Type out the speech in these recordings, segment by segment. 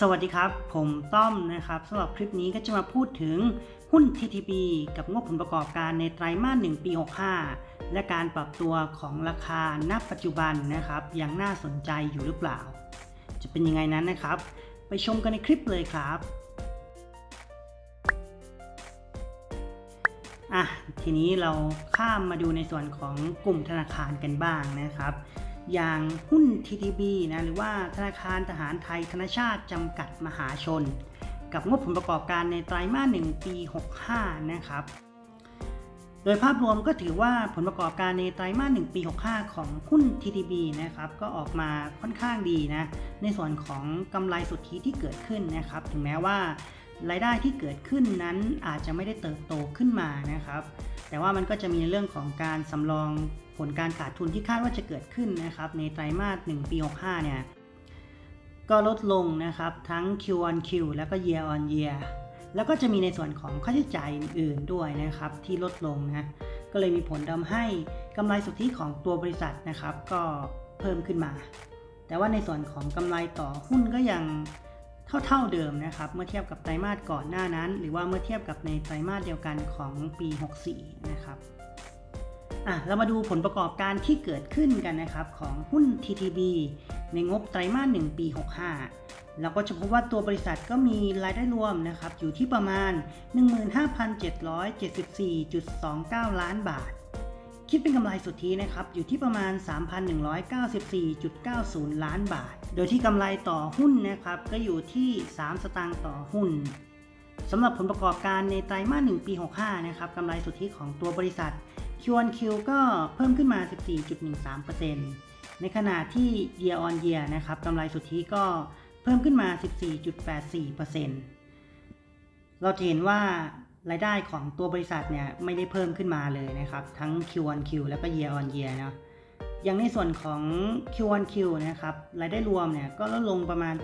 สวัสดีครับ ผมต้อมนะครับสำหรับคลิปนี้ก็จะมาพูดถึงหุ้น TTB กับงบผลประกอบการในไตรมาส1ปี 65 และการปรับตัวของราคาณปัจจุบันนะครับ ยังน่าสนใจอยู่หรือเปล่า จะเป็นยังไงนั้นนะครับ ไปชมกันในคลิปเลยครับอะทีนี้เราข้ามมาดูในส่วนของกลุ่มธนาคารกันบ้างนะครับ อย่างหุ้น TTB นะหรือว่าธนาคารทหารไทยธนชาติจำกัดมหาชน กับงบผลประกอบการในไตรมาส1ปี 65 นะครับ โดยภาพรวมก็ถือว่าผลประกอบการในไตรมาส1ปี 65 ของหุ้น TTB นะครับก็ออกมาค่อนข้างดีนะในส่วนของกำไรสุทธิที่เกิดขึ้นนะครับ ถึงแม้ว่า รายได้ที่เกิดขึ้นนั้นอาจจะไม่ได้เติบโตขึ้นมานะครับ แต่ว่ามันก็จะมีเรื่องของการสำรองผลการขาดทุนที่คาดว่าจะเกิดขึ้นนะครับ ในไตรมาส 1 ปี 65 เนี่ย ก็ลดลงนะครับทั้ง Q on Q แล้วก็ Year on Year แล้วก็จะมีในส่วนของค่าใช้จ่ายอื่นๆด้วยนะครับที่ลดลงนะ ก็เลยมีผลทำให้กำไรสุทธิของตัวบริษัทนะครับ ก็เพิ่มขึ้นมา แต่ว่าในส่วนของกำไรต่อหุ้นก็ยัง เท่าๆเดิมนะครับ เมื่อเทียบกับไตรมาสก่อนหน้านั้น หรือว่าเมื่อเทียบกับในไตรมาสเดียวกันของปี 64 นะครับอะเรามาดูผลประกอบการที่เกิดขึ้นกันนะครับของหุ้น TTB ในงบไตรมาส1ปี 65 เราก็จะพบว่าตัวบริษัทก็มีรายได้รวมนะครับอยู่ที่ประมาณ 15,774.29 ล้านบาท คิดเป็นกำไรสุทธินะครับ อยู่ที่ประมาณ 3,194.90 ล้านบาท โดยที่กำไรต่อหุ้นนะครับ ก็อยู่ที่ 3 สตางค์ต่อหุ้นสำหรับผลประกอบการในไตรมาส1ปี 65 นะครับกำไรสุทธิของตัวบริษัท Q1Q ก็เพิ่มขึ้นมา 14.13%ในขณะที่ Year on Year นะครับกำไรสุทธิก็เพิ่มขึ้นมา 14.84%เราจะเห็นว่า รายได้ของตัวบริษัทเนี่ยไม่ได้เพิ่มขึ้นมาเลยนะครับ ทั้ง Q1Q แล้วก็ Year on Year เนาะอย่างในส่วนของ Q1Q นะครับรายได้รวมเนี่ยก็ลดลงประมาณ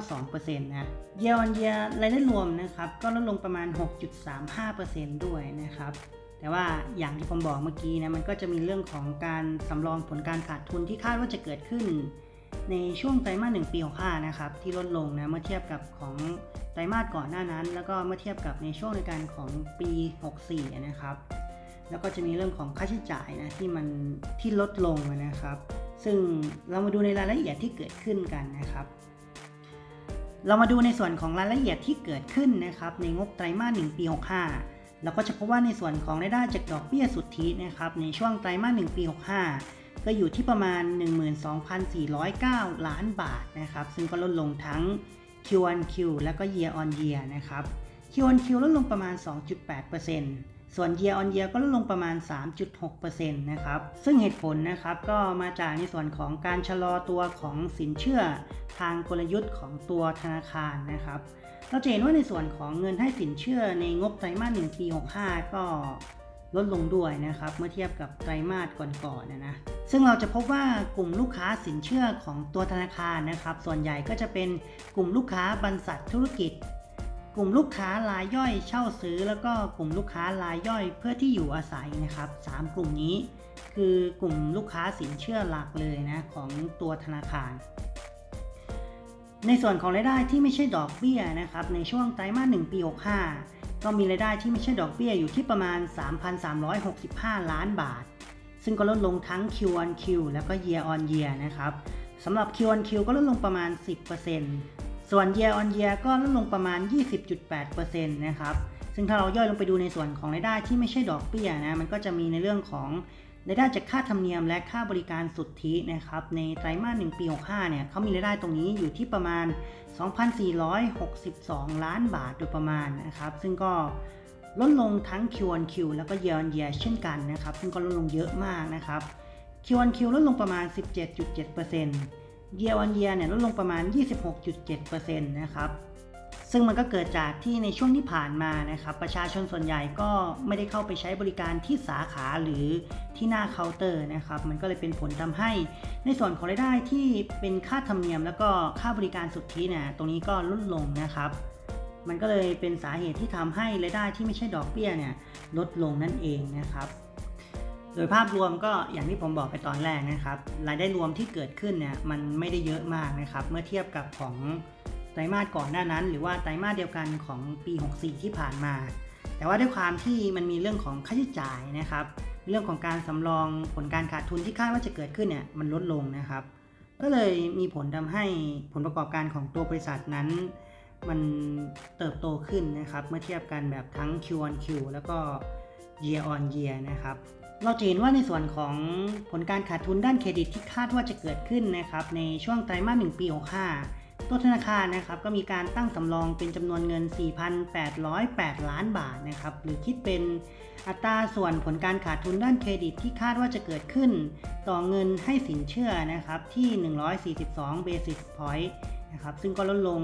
7.92%นะ Year on Year รายได้รวมนะครับก็ลดลงประมาณ 6.35%ด้วยนะครับแต่ว่าอย่างที่ผมบอกเมื่อกี้นะมันก็จะมีเรื่องของการสำรองผลการขาดทุนที่คาดว่าจะเกิดขึ้น ในช่วงไตรมาส1ปี65นะครับที่ลดลงนะเมื่อเทียบกับของไตรมาสก่อนหน้านั้น แล้วก็เมื่อเทียบกับในช่วงในการของปี 64 นะครับ แล้วก็จะมีเรื่องของค่าใช้จ่ายนะที่มันที่ลดลงนะครับ ซึ่งเรามาดูในรายละเอียดที่เกิดขึ้นกันนะครับ เรามาดูในส่วนของรายละเอียดที่เกิดขึ้นนะครับในงบไตรมาส1ปี 65 เราก็จะพบว่าในส่วนของรายได้จากดอกเบี้ยสุทธินะครับในช่วงไตรมาส1ปี 65 ก็อยู่ที่ประมาณ 12,409 ล้านบาทนะครับ ซึ่งก็ลดลงทั้ง Q on Q แล้วก็ Year on Year นะครับ Q on Q ลดลงประมาณ 2.8%ส่วน Year on Year ก็ลดลงประมาณ 3.6%นะครับ ซึ่งเหตุผลนะครับก็มาจากในส่วนของการชะลอตัวของสินเชื่อทางกลยุทธ์ของตัวธนาคารนะครับ เราจะเห็นว่าในส่วนของเงินให้สินเชื่อในงบไตรมาส1ปี 65 ก็ลดลงด้วยนะครับ เมื่อเทียบกับไตรมาสก่อนๆนะนะ ซึ่งเราจะพบว่ากลุ่มลูกค้าสินเชื่อของตัวธนาคารนะครับ ส่วนใหญ่ก็จะเป็นกลุ่มลูกค้าบรรษัทธุรกิจ กลุ่มลูกค้ารายย่อยเช่าซื้อ แล้วก็กลุ่มลูกค้ารายย่อยเพื่อที่อยู่อาศัยนะครับสามกลุ่มนี้ คือกลุ่มลูกค้าสินเชื่อหลักเลยนะของตัวธนาคาร ในส่วนของรายได้ที่ไม่ใช่ดอกเบี้ยนะครับในช่วงไตรมาส1ปี65ก็มีรายได้ที่ไม่ใช่ดอกเบี้ยอยู่ที่ประมาณ 3,365 ล้านบาท ซึ่งก็ลดลงทั้ง Q on Q แล้วก็ Year on Year นะครับสำหรับ Q on Q ก็ลดลงประมาณ 10%ส่วน Year on Year ก็ลดลงประมาณ 20.8%นะครับซึ่งถ้าเราย่อยลงไปดูในส่วนของรายได้ที่ไม่ใช่ดอกเบี้ยนะมันก็จะมีในเรื่องของรายได้จากค่าธรรมเนียมและค่าบริการสุทธินะครับในไตรมาส1ปี65เนี่ยเขามีรายได้ตรงนี้อยู่ที่ประมาณ 2,462 ล้านบาทโดยประมาณนะครับซึ่งก็ ลดลงทั้ง Q on Q แล้วก็ Year on Year เช่นกันนะครับซึ่งก็ลดลงเยอะมากนะครับ Q on Q ลดลงประมาณ 17.7% Year on Year เนี่ยลดลงประมาณ 26.7%นะครับซึ่งมันก็เกิดจากที่ในช่วงที่ผ่านมานะครับประชาชนส่วนใหญ่ก็ไม่ได้เข้าไปใช้บริการที่สาขาหรือที่หน้าเคาน์เตอร์นะครับมันก็เลยเป็นผลทำให้ ในส่วนของรายได้ที่เป็นค่าธรรมเนียม แล้วก็ค่าบริการสุทธิเนี่ยตรงนี้ก็ลดลงนะครับ มันก็เลยเป็นสาเหตุที่ทำให้รายได้ที่ไม่ใช่ดอกเบี้ยเนี่ยลดลงนั่นเองนะครับ โดยภาพรวมก็อย่างที่ผมบอกไปตอนแรกนะครับ รายได้รวมที่เกิดขึ้นเนี่ยมันไม่ได้เยอะมากนะครับ เมื่อเทียบกับของไตรมาสก่อนหน้านั้น หรือว่าไตรมาสเดียวกันของปี 64 ที่ผ่านมา แต่ว่าด้วยความที่มันมีเรื่องของค่าใช้จ่ายนะครับ เรื่องของการสำรองผลการขาดทุนที่คาดว่าจะเกิดขึ้นเนี่ยมันลดลงนะครับ ก็เลยมีผลทำให้ผลประกอบการของตัวบริษัทนั้น มันเติบโตขึ้นนะครับเมื่อเทียบกันแบบทั้ง Q on Q แล้วก็ Year on Year นะครับเราจะเห็นว่าในส่วนของผลการขาดทุนด้านเครดิตที่คาดว่าจะเกิดขึ้นนะครับในช่วงไตรมาส1ปี65ตัวธนาคารนะครับก็มีการตั้งสำรองเป็นจำนวนเงิน 4,808 ล้านบาทนะครับหรือคิดเป็นอัตราส่วนผลการขาดทุนด้านเครดิตที่คาดว่าจะเกิดขึ้น ต่อเงินให้สินเชื่อนะครับที่ 142 basis point นะครับซึ่งก็ลดลง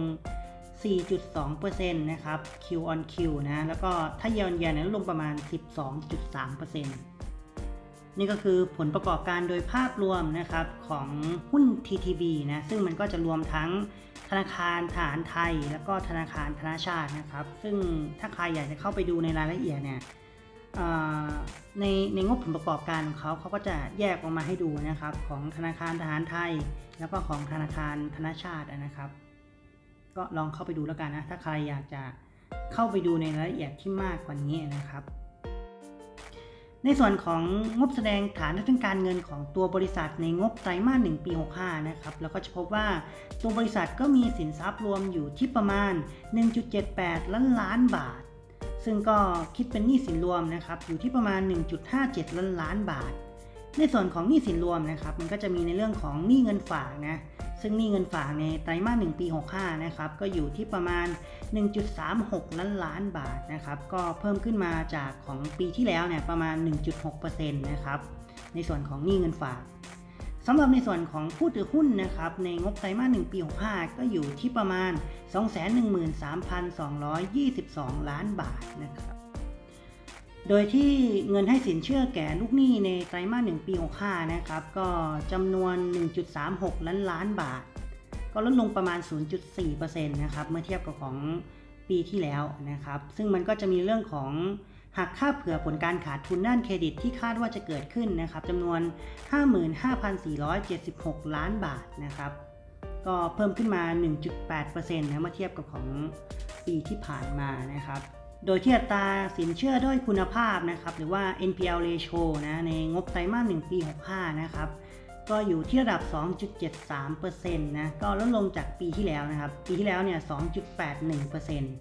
4.2%นะครับ Q on Q นะ แล้วก็ถ้า year on year เนี่ยลดลงประมาณ 12.3%นี่ก็คือผลประกอบการโดยภาพรวมนะครับของหุ้น TTB นะ ซึ่งมันก็จะรวมทั้งธนาคารฐานไทย แล้วก็ธนาคารธนาชาตินะครับ ซึ่งถ้าใครอยากจะเข้าไปดูในรายละเอียดเนี่ยในในงบผลประกอบการของเขาเขาก็จะแยกออกมาให้ดูนะครับของธนาคารทหารไทย แล้วก็ของธนาคารธนาชาตินะครับ ก็ลองเข้าไปดูแล้วกันนะ ถ้าใครอยากจะเข้าไปดูในรายละเอียดที่มากกว่านี้นะครับ ในส่วนของงบแสดงฐานทางการเงินของตัวบริษัทในงบไตรมาส1ปี65นะครับ แล้วก็จะพบว่าตัวบริษัทก็มีสินทรัพย์รวมอยู่ที่ประมาณ 1.78 ล้านล้านบาท ซึ่งก็คิดเป็นหนี้สินรวมนะครับอยู่ที่ประมาณ 1.57 ล้านล้านบาท ในส่วนของหนี้สินรวมนะครับ มันก็จะมีในเรื่องของหนี้เงินฝากนะ ซึ่งหนี้เงินฝากในไตรมาส1ปี 65 นะครับ ก็อยู่ที่ประมาณ 1.36 ล้านล้านบาทนะครับ ก็เพิ่มขึ้นมาจากของปีที่แล้วเนี่ยประมาณ 1.6%นะครับ ในส่วนของหนี้เงินฝากสำหรับในส่วนของผู้ถือหุ้นนะครับ ในงบไตรมาส1ปี 65 ก็อยู่ที่ประมาณ 213,222 ล้านบาทนะครับ โดยที่เงินให้สินเชื่อแก่ลูกหนี้ในไตรมาส1ปี65นะครับ ก็จำนวน 1.36 ล้านล้านบาท ก็ลดลงประมาณ 0.4%นะครับ เมื่อเทียบกับของปีที่แล้วนะครับ ซึ่งมันก็จะมีเรื่องของหักค่าเผื่อผลการขาดทุนด้านเครดิตที่คาดว่าจะเกิดขึ้นนะครับจำนวน 55,476 ล้านบาทนะครับ ก็เพิ่มขึ้นมา 1.8%นะเมื่อเทียบกับของปีที่ผ่านมานะครับ โดยที่อัตราสินเชื่อด้วยคุณภาพนะครับ หรือว่า NPL ratio นะ ในงบไตรมาส1ปี 65 นะครับ ก็อยู่ที่ระดับ 2.73%นะ ก็ลดลงจากปีที่แล้วนะครับ ปีที่แล้วเนี่ย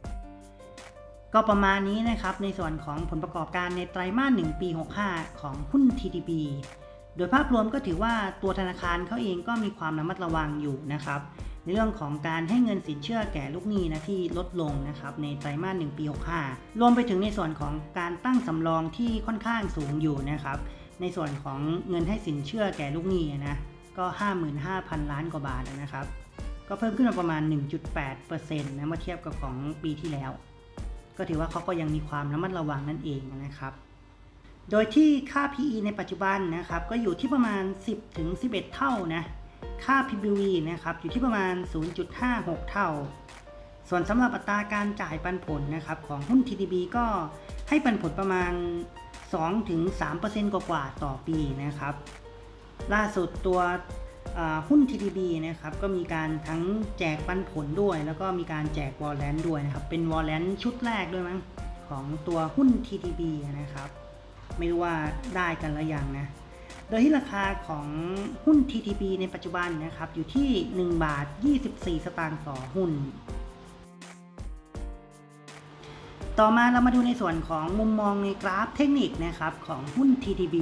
2.81%ก็ประมาณนี้นะครับ ในส่วนของผลประกอบการในไตรมาส1ปี 65 ของหุ้น TTB โดยภาพรวมก็ถือว่าตัวธนาคารเขาเองก็มีความระมัดระวังอยู่นะครับ ในเรื่องของการให้เงินสินเชื่อแก่ลูกหนี้นะที่ลดลงนะครับในไตรมาส1ปี 65 รวมไปถึงในส่วนของการตั้งสำรองที่ค่อนข้างสูงอยู่นะครับในส่วนของเงินให้สินเชื่อแก่ลูกหนี้นะก็ 55,000 ล้านกว่าบาทนะครับ ก็เพิ่มขึ้นมาประมาณ 1.8%นะเมื่อเทียบกับของปีที่แล้ว ก็ถือว่าเขาก็ยังมีความระมัดระวังนั่นเองนะครับ โดยที่ค่า PE ในปัจจุบันนะครับก็อยู่ที่ประมาณ 10ถึง11 เท่านะ ค่า PBV นะครับอยู่ที่ประมาณ 0.56 เท่า ส่วนสำหรับอัตราการจ่ายปันผลนะครับของหุ้น TTB ก็ให้ปันผลประมาณ 2-3%กว่าๆต่อปีนะครับ ล่าสุดตัวหุ้น TTB นะครับก็มีการทั้งแจกปันผลด้วย แล้วก็มีการแจกวอลเลนด้วยนะครับ เป็นวอลเลนชุดแรกด้วยมั้งของตัวหุ้น TTB นะครับ ไม่รู้ว่าได้กันหรือยังนะ โดยที่ราคาของหุ้น TTB ในปัจจุบันนะครับอยู่ที่ 1 บาท 24 สตางค์ต่อหุ้น ต่อมาเรามาดูในส่วนของมุมมองในกราฟเทคนิคนะครับของหุ้น TTB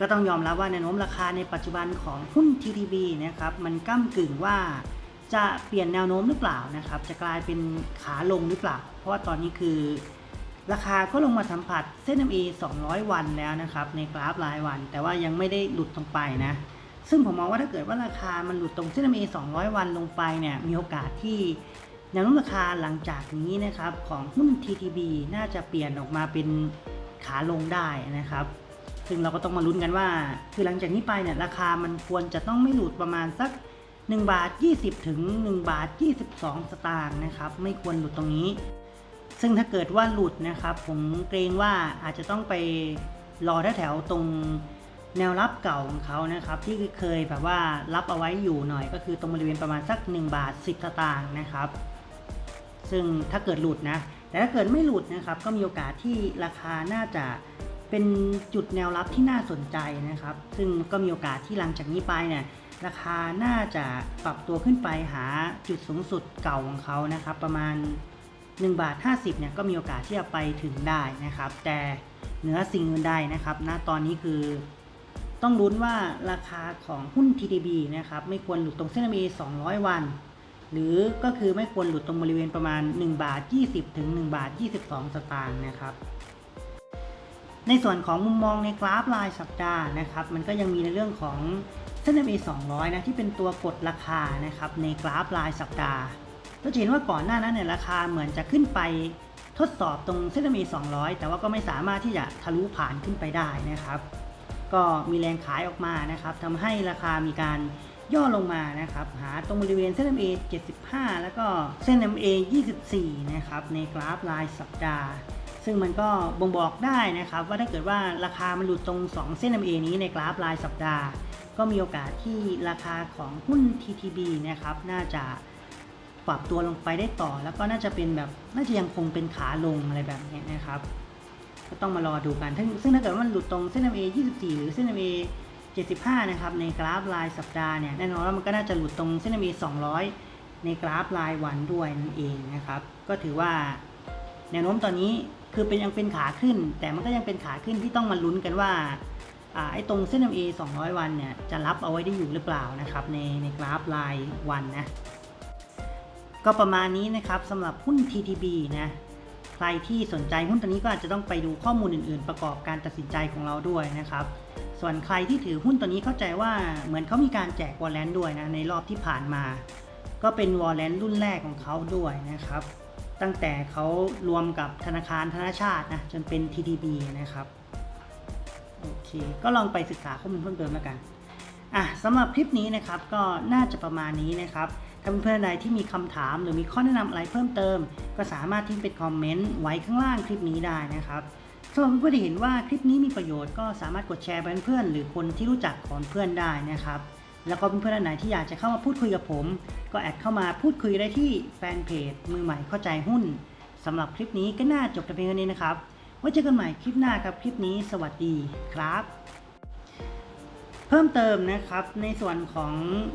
ก็ต้องยอมรับว่าแนวโน้มราคาในปัจจุบันของหุ้น TTB นะครับมันก้ากึ่งว่าจะเปลี่ยนแนวโน้มหรือเปล่านะครับ จะกลายเป็นขาลงหรือเปล่า เพราะว่าตอนนี้คือ ราคาก็ลงมาสัมผัสเส้น MA 200 วันแล้วนะครับ ในกราฟรายวัน แต่ว่ายังไม่ได้หลุดลงไปนะ ซึ่งผมมองว่าถ้าเกิดว่าราคามันหลุดตรงเส้น MA 200 วันลงไปเนี่ยมีโอกาสที่แนวโน้มราคาหลังจากนี้นะครับของหุ้น TTB น่าจะเปลี่ยนออกมาเป็นขาลงได้นะครับ ซึ่งเราก็ต้องมาลุ้นกันว่า คือหลังจากนี้ไปเนี่ยราคามันควรจะต้องไม่หลุดประมาณสัก1บาท20 ถึง1บาท22 สตางค์นะครับ ไม่ควรหลุดตรงนี้ ซึ่งถ้าเกิดว่าหลุดนะครับ ผมเกรงว่าอาจจะต้องไปรอแถวๆตรงแนวรับเก่าของเขานะครับ ที่เคยแบบว่ารับเอาไว้อยู่หน่อย ก็คือตรงบริเวณประมาณสัก 1 บาท 10สตางค์นะครับ ซึ่งถ้าเกิดหลุดนะ แต่ถ้าเกิดไม่หลุดนะครับ ก็มีโอกาสที่ราคาน่าจะเป็นจุดแนวรับที่น่าสนใจนะครับ ซึ่งก็มีโอกาสที่หลังจากนี้ไปเนี่ยราคาน่าจะปรับตัวขึ้นไปหาจุดสูงสุดเก่าของเขานะครับ ประมาณ 1 บาท 50เนี่ยก็มีโอกาสที่จะไปถึงได้นะครับ แต่เหนือสิ่งอื่นใดนะครับณตอนนี้คือ ต้องลุ้นว่าราคาของหุ้น TTB นะครับไม่ควรหลุดตรงเส้น MA 200 วัน หรือก็คือไม่ควรหลุดตรงบริเวณประมาณ 1 บาท 20 ถึง 1 บาท 22 สตางค์นะครับในส่วนของมุมมองในกราฟรายสัปดาห์นะครับ มันก็ยังมีในเรื่องของเส้น MA 200 นะที่เป็นตัวกดราคานะครับในกราฟรายสัปดาห์ ก็จะเห็นว่าก่อนหน้านั้นเนี่ยราคาเหมือนจะขึ้นไปทดสอบตรงเส้น MA 200 แต่ว่าก็ไม่สามารถที่จะทะลุผ่านขึ้นไปได้นะครับ ก็มีแรงขายออกมานะครับทำให้ราคามีการย่อลงมานะครับ หาตรงบริเวณเส้น MA 75 แล้วก็เส้น MA 24 นะครับ ในกราฟรายสัปดาห์ ซึ่งมันก็บ่งบอกได้นะครับ ว่าถ้าเกิดว่าราคามันหลุดตรง 2 เส้น MA นี้ในกราฟรายสัปดาห์ ก็มีโอกาสที่ราคาของหุ้น TTB นะครับ น่าจะ ปรับตัวลงไปได้ต่อ แล้วก็น่าจะเป็นแบบน่าจะยังคงเป็นขาลงอะไรแบบนี้นะครับ ก็ต้องมารอดูกันซึ่งซึ่งถ้าเกิดว่ามันหลุดตรงเส้น MA 24 หรือเส้น MA 75 นะครับ ในกราฟรายสัปดาห์เนี่ยแน่นอนว่ามันก็น่าจะหลุดตรงเส้น MA 200 ในกราฟรายวันด้วยนั่นเองนะครับ ก็ถือว่าแนวโน้มตอนนี้คือเป็นยังเป็นขาขึ้น แต่มันก็ยังเป็นขาขึ้นที่ต้องมาลุ้นกันว่าอ่าไอ้ตรงเส้น MA 200 วันเนี่ยจะรับเอาไว้ได้อยู่หรือเปล่านะครับในในกราฟรายวันนะ ก็ประมาณนี้นะครับสำหรับหุ้น TTB นะใครที่สนใจหุ้นตัวนี้ก็อาจจะต้องไปดูข้อมูลอื่นๆ ประกอบการตัดสินใจของเราด้วยนะครับ ส่วนใครที่ถือหุ้นตัวนี้เข้าใจว่าเหมือนเขามีการแจกวอลเลนด้วยนะในรอบที่ผ่านมา ก็เป็นวอลเลนรุ่นแรกของเขาด้วยนะครับ ตั้งแต่เขารวมกับธนาคารธนาชาตินะจนเป็น TTB นะครับโอเคก็ลองไปศึกษาข้อมูลเพิ่มเติมแล้วกันอะสำหรับคลิปนี้นะครับก็น่าจะประมาณนี้นะครับ ถ้าเพื่อนๆใดที่มีคำถามหรือมีข้อแนะนำอะไรเพิ่มเติม ก็สามารถทิ้งเป็นคอมเมนต์ไว้ข้างล่างคลิปนี้ได้นะครับสำหรับเพื่อนๆที่เห็นว่าคลิปนี้มีประโยชน์ก็สามารถกดแชร์ไปเพื่อนๆหรือคนที่รู้จักของเพื่อนได้นะครับแล้วก็เพื่อนๆท่านไหนที่อยากจะเข้ามาพูดคุยกับผม ก็แอดเข้ามาพูดคุยได้ที่แฟนเพจมือใหม่เข้าใจหุ้นสำหรับคลิปนี้ก็น่าจบแต่เพียงเท่านี้นะครับไว้เจอกันใหม่คลิปหน้าครับคลิปนี้ สวัสดีครับ เพิ่มเติมนะครับในส่วนของ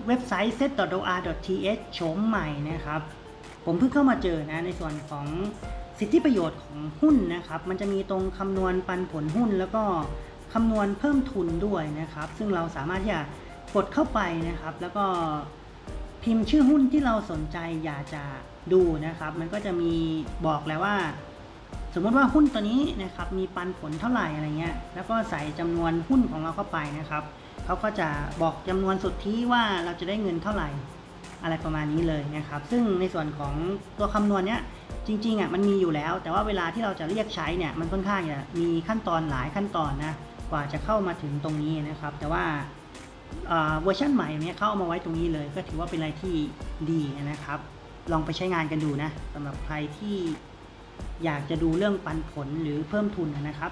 เว็บไซต์ set.or.th โฉมใหม่นะครับ ผมเพิ่งเข้ามาเจอนะในส่วนของสิทธิประโยชน์ของหุ้นนะครับ มันจะมีตรงคำนวณปันผลหุ้น แล้วก็คำนวณเพิ่มทุนด้วยนะครับ ซึ่งเราสามารถที่จะกดเข้าไปนะครับ แล้วก็พิมพ์ชื่อหุ้นที่เราสนใจอยากจะดูนะครับ มันก็จะมีบอกแล้วว่า สมมติว่าหุ้นตัวนี้นะครับมีปันผลเท่าไหร่อะไรเงี้ยแล้วก็ใส่จำนวนหุ้นของเราเข้าไปนะครับ เขาก็จะบอกจำนวนสุดทธิว่าเราจะได้เงินเท่าไหร่อะไรประมาณนี้เลยนะครับ ซึ่งในส่วนของตัวคำนวณเนี้ยจริงๆอะมันมีอยู่แล้ว แต่ว่าเวลาที่เราจะเรียกใช้เนี่ยมันค่อนข้างจะมีขั้นตอนหลายขั้นตอนนะกว่าจะเข้ามาถึงตรงนี้นะครับ แต่ว่าเวอร์ชันใหม่เนี้ยเข้าเอามาไว้ตรงนี้เลย ก็ถือว่าเป็นอะไรที่ดีนะครับ ลองไปใช้งานกันดูนะสำหรับใครที่อยากจะดูเรื่องปันผลหรือเพิ่มทุนนะครับ